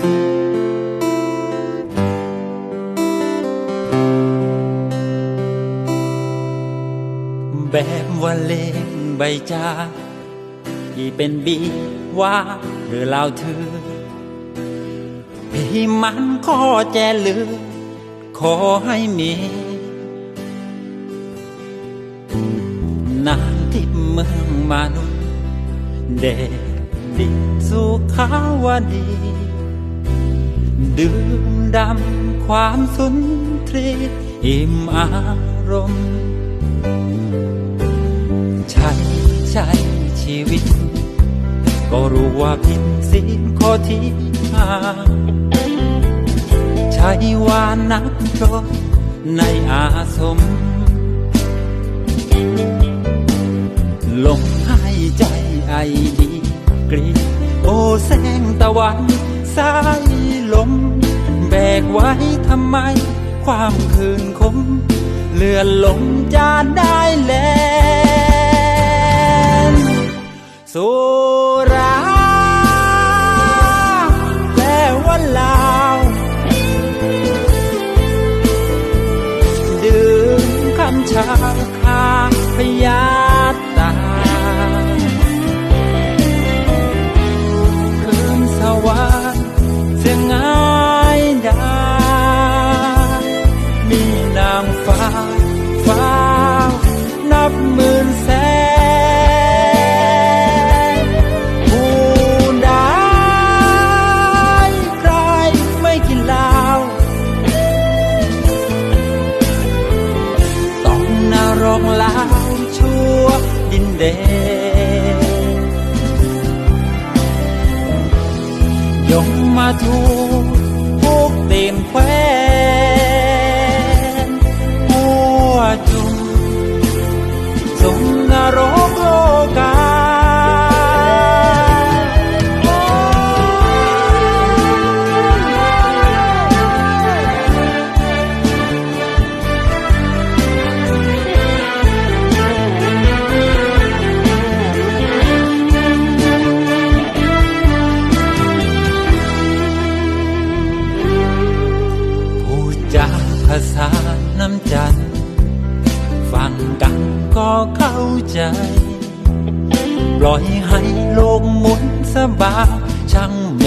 แบบว่าเล่นใบจาที่เป็นบีว่าหรือเล่าเธอพี่มันขอแจลือ ขอให้มีนานที่เมืองมนุษย์เด็ดดิสุขาวดี ดื่มดำความสุนทรีอิ่มอารมณ์ใช้ใช้ชีวิต ก็รู้ว่าผิดศีลข้อที่ห้าใช่ว่านักรบในอาสมลมหายใจไอดีกรีโอแสงตะวันสาย กไว้ทำไม ความคืนคม เลื่อนลมจานได้แล้ว ลายชั่วดินแดนยงมาทูพุกเต็มแควนหัวจุมสงนรก ฟังกันก็เข้าใจ ปล่อยให้โลกหมุนสบายช่างเม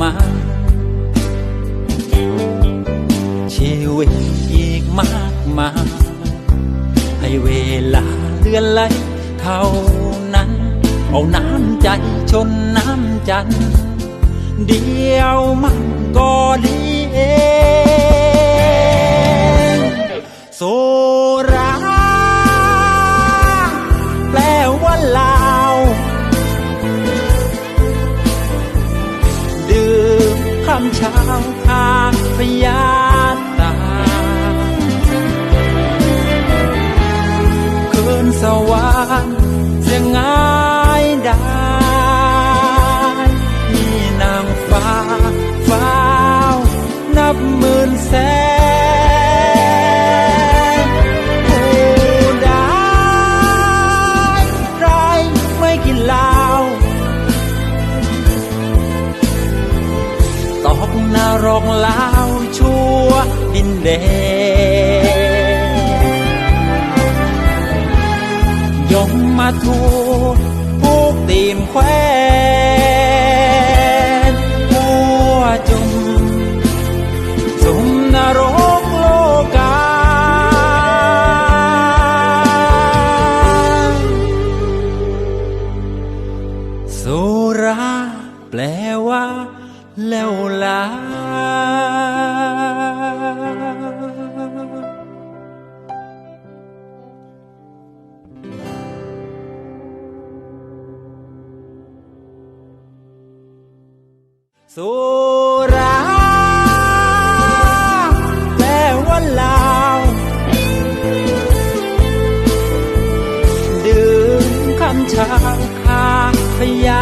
มาชีวิตอีกมากมายให้เวลาเลื่อนไหลเท่านั้น เอาน้ำใจชนน้ำจัน เดียวมันก็ดี มชาวทางพยาตาคืนสวรรค์ ตกนรกลาวชั่วดินแดนยงมาทูผูกตีนแควนหัวจุ่มสุมนรกโลกาสุราแปลว่า แล้วลาสุราแปลว่าลาวดื่มคำชาคาพยา